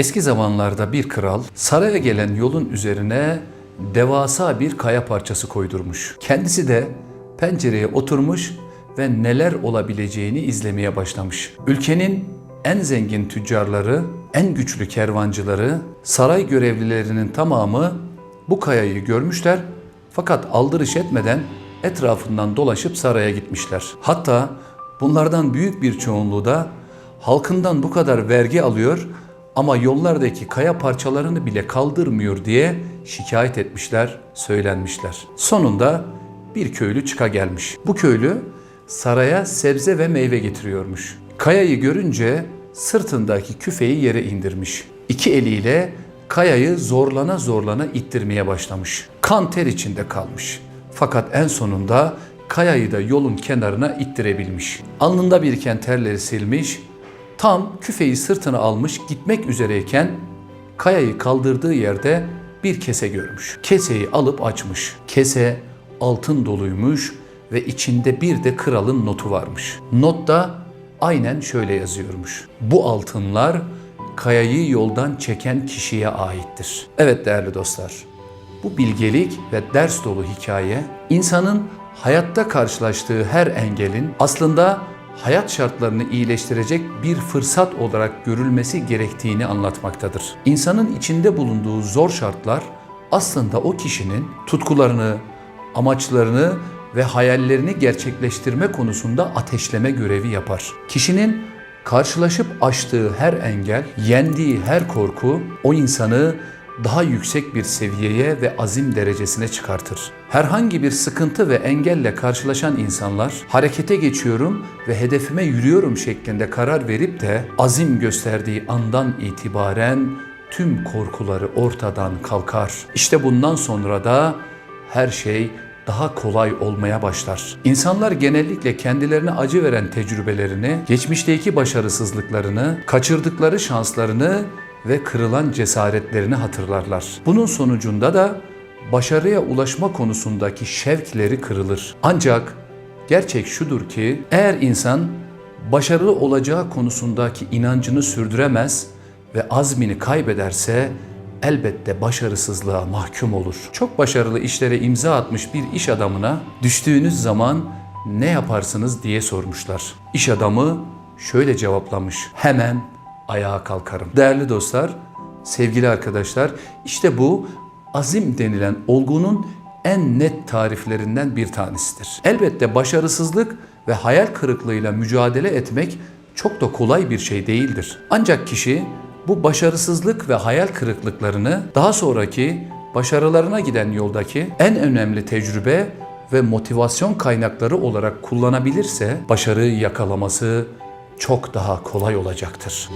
Eski zamanlarda bir kral saraya gelen yolun üzerine devasa bir kaya parçası koydurmuş. Kendisi de pencereye oturmuş ve neler olabileceğini izlemeye başlamış. Ülkenin en zengin tüccarları, en güçlü kervancıları, saray görevlilerinin tamamı bu kayayı görmüşler fakat aldırış etmeden etrafından dolaşıp saraya gitmişler. Hatta bunlardan büyük bir çoğunluğu da halkından bu kadar vergi alıyor ama yollardaki kaya parçalarını bile kaldırmıyor diye şikayet etmişler, söylenmişler. Sonunda bir köylü çıka gelmiş. Bu köylü saraya sebze ve meyve getiriyormuş. Kayayı görünce sırtındaki küfeyi yere indirmiş. İki eliyle kayayı zorlana zorlana ittirmeye başlamış. Kan ter içinde kalmış. Fakat en sonunda kayayı da yolun kenarına ittirebilmiş. Alnında biriken terleri silmiş, tam küfeyi sırtına almış gitmek üzereyken kayayı kaldırdığı yerde bir kese görmüş. Keseyi alıp açmış. Kese altın doluymuş ve içinde bir de kralın notu varmış. Notta aynen şöyle yazıyormuş. Bu altınlar kayayı yoldan çeken kişiye aittir. Evet değerli dostlar. Bu bilgelik ve ders dolu hikaye insanın hayatta karşılaştığı her engelin aslında hayat şartlarını iyileştirecek bir fırsat olarak görülmesi gerektiğini anlatmaktadır. İnsanın içinde bulunduğu zor şartlar aslında o kişinin tutkularını, amaçlarını ve hayallerini gerçekleştirme konusunda ateşleme görevi yapar. Kişinin karşılaşıp aştığı her engel, yendiği her korku o insanı daha yüksek bir seviyeye ve azim derecesine çıkartır. Herhangi bir sıkıntı ve engelle karşılaşan insanlar harekete geçiyorum ve hedefime yürüyorum şeklinde karar verip de azim gösterdiği andan itibaren tüm korkuları ortadan kalkar. İşte bundan sonra da her şey daha kolay olmaya başlar. İnsanlar genellikle kendilerine acı veren tecrübelerini, geçmişteki başarısızlıklarını, kaçırdıkları şanslarını ve kırılan cesaretlerini hatırlarlar. Bunun sonucunda da başarıya ulaşma konusundaki şevkleri kırılır. Ancak gerçek şudur ki eğer insan başarılı olacağı konusundaki inancını sürdüremez ve azmini kaybederse elbette başarısızlığa mahkum olur. Çok başarılı işlere imza atmış bir iş adamına düştüğünüz zaman ne yaparsınız diye sormuşlar. İş adamı şöyle cevaplamış. Hemen ayağa kalkarım. Değerli dostlar, sevgili arkadaşlar, işte bu azim denilen olgunun en net tariflerinden bir tanesidir. Elbette başarısızlık ve hayal kırıklığıyla mücadele etmek çok da kolay bir şey değildir. Ancak kişi bu başarısızlık ve hayal kırıklıklarını daha sonraki başarılarına giden yoldaki en önemli tecrübe ve motivasyon kaynakları olarak kullanabilirse başarıyı yakalaması çok daha kolay olacaktır.